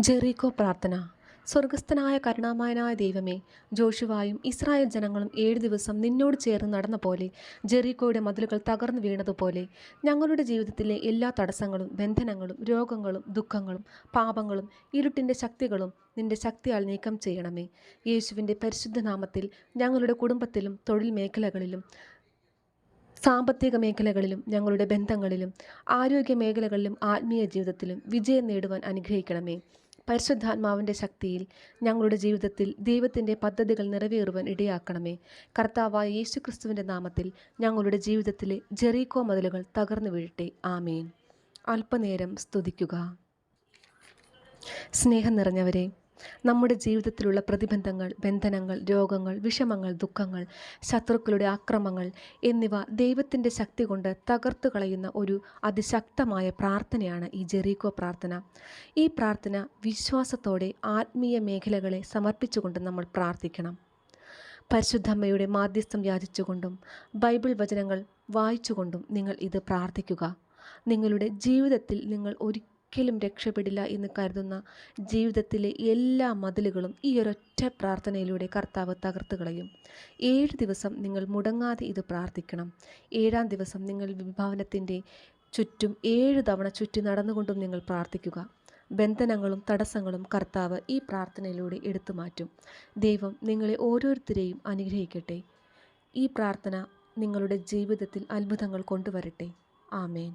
Jericho പ്രാർത്ഥന. സ്വർഗസ്ഥനായ കരുണാമയനായ ദൈവമേ ജോഷുവായും ഇസ്രായേൽ ജനങ്ങളും ഏഴ് ദിവസം നിന്നോട് ചേർന്ന് നടന്ന പോലെ ജെറീക്കോയുടെ മതിലുകൾ തകർന്നു വീണതുപോലെ ഞങ്ങളുടെ ജീവിതത്തിലെ എല്ലാ തടസ്സങ്ങളും ബന്ധനങ്ങളും രോഗങ്ങളും ദുഃഖങ്ങളും പാപങ്ങളും ഇരുട്ടിന്റെ ശക്തികളും നിന്റെ ശക്തിയാൽ നീക്കം ചെയ്യണമേ. യേശുവിന്റെ പരിശുദ്ധ നാമത്തിൽ ഞങ്ങളുടെ കുടുംബത്തിലും തൊഴിൽ മേഖലകളിലും സാമ്പത്തിക മേഖലകളിലും ഞങ്ങളുടെ ബന്ധങ്ങളിലും ആരോഗ്യ മേഖലകളിലും ആത്മീയ ജീവിതത്തിലും വിജയം നേടുവാൻ അനുഗ്രഹിക്കണമേ. പരിശുദ്ധാത്മാവിന്റെ ശക്തിയിൽ ഞങ്ങളുടെ ജീവിതത്തിൽ ദൈവത്തിന്റെ പദ്ധതികൾ നിറവേറുവാൻ ഇടയാക്കണമേ. കർത്താവായ യേശു ക്രിസ്തുവിന്റെ നാമത്തിൽ ഞങ്ങളുടെ ജീവിതത്തിലെ ജെറീക്കോ മതിലുകൾ തകർന്നു വീഴട്ടെ. ആമേൻ. അല്പനേരം സ്തുതിക്കുക. സ്നേഹം നിറഞ്ഞവരെ നമ്മുടെ ജീവിതത്തിലുള്ള പ്രതിബന്ധങ്ങൾ ബന്ധനങ്ങൾ രോഗങ്ങൾ വിഷമങ്ങൾ ദുഃഖങ്ങൾ ശത്രുക്കളുടെ ആക്രമങ്ങൾ എന്നിവ ദൈവത്തിന്റെ ശക്തി കൊണ്ട് തകർത്തു കളയുന്ന ഒരു അതിശക്തമായ പ്രാർത്ഥനയാണ് ഈ ജെറീക്കോ പ്രാർത്ഥന. ഈ പ്രാർത്ഥന വിശ്വാസത്തോടെ ആത്മീയ മേഖലകളെ സമർപ്പിച്ചുകൊണ്ട് നമ്മൾ പ്രാർത്ഥിക്കണം. പരിശുദ്ധമ്മയുടെ മാധ്യസ്ഥം യാചിച്ചുകൊണ്ടും ബൈബിൾ വചനങ്ങൾ വായിച്ചുകൊണ്ടും നിങ്ങൾ ഇത് പ്രാർത്ഥിക്കുക. നിങ്ങളുടെ ജീവിതത്തിൽ നിങ്ങൾ ഒരിക്കലും രക്ഷപ്പെടില്ല എന്ന് കരുതുന്ന ജീവിതത്തിലെ എല്ലാ മതിലുകളും ഈ ഒരൊറ്റ പ്രാർത്ഥനയിലൂടെ കർത്താവ് തകർത്ത് കളയും. ഏഴ് ദിവസം നിങ്ങൾ മുടങ്ങാതെ ഇത് പ്രാർത്ഥിക്കണം. ഏഴാം ദിവസം നിങ്ങൾ വിഭാവനത്തിന്റെ ചുറ്റും ഏഴ് തവണ ചുറ്റി നടന്നുകൊണ്ടും നിങ്ങൾ പ്രാർത്ഥിക്കുക. ബന്ധനങ്ങളും തടസ്സങ്ങളും കർത്താവ് ഈ പ്രാർത്ഥനയിലൂടെ എടുത്തു മാറ്റും. ദൈവം നിങ്ങളെ ഓരോരുത്തരെയും അനുഗ്രഹിക്കട്ടെ. ഈ പ്രാർത്ഥന നിങ്ങളുടെ ജീവിതത്തിൽ അത്ഭുതങ്ങൾ കൊണ്ടുവരട്ടെ. ആമേൻ.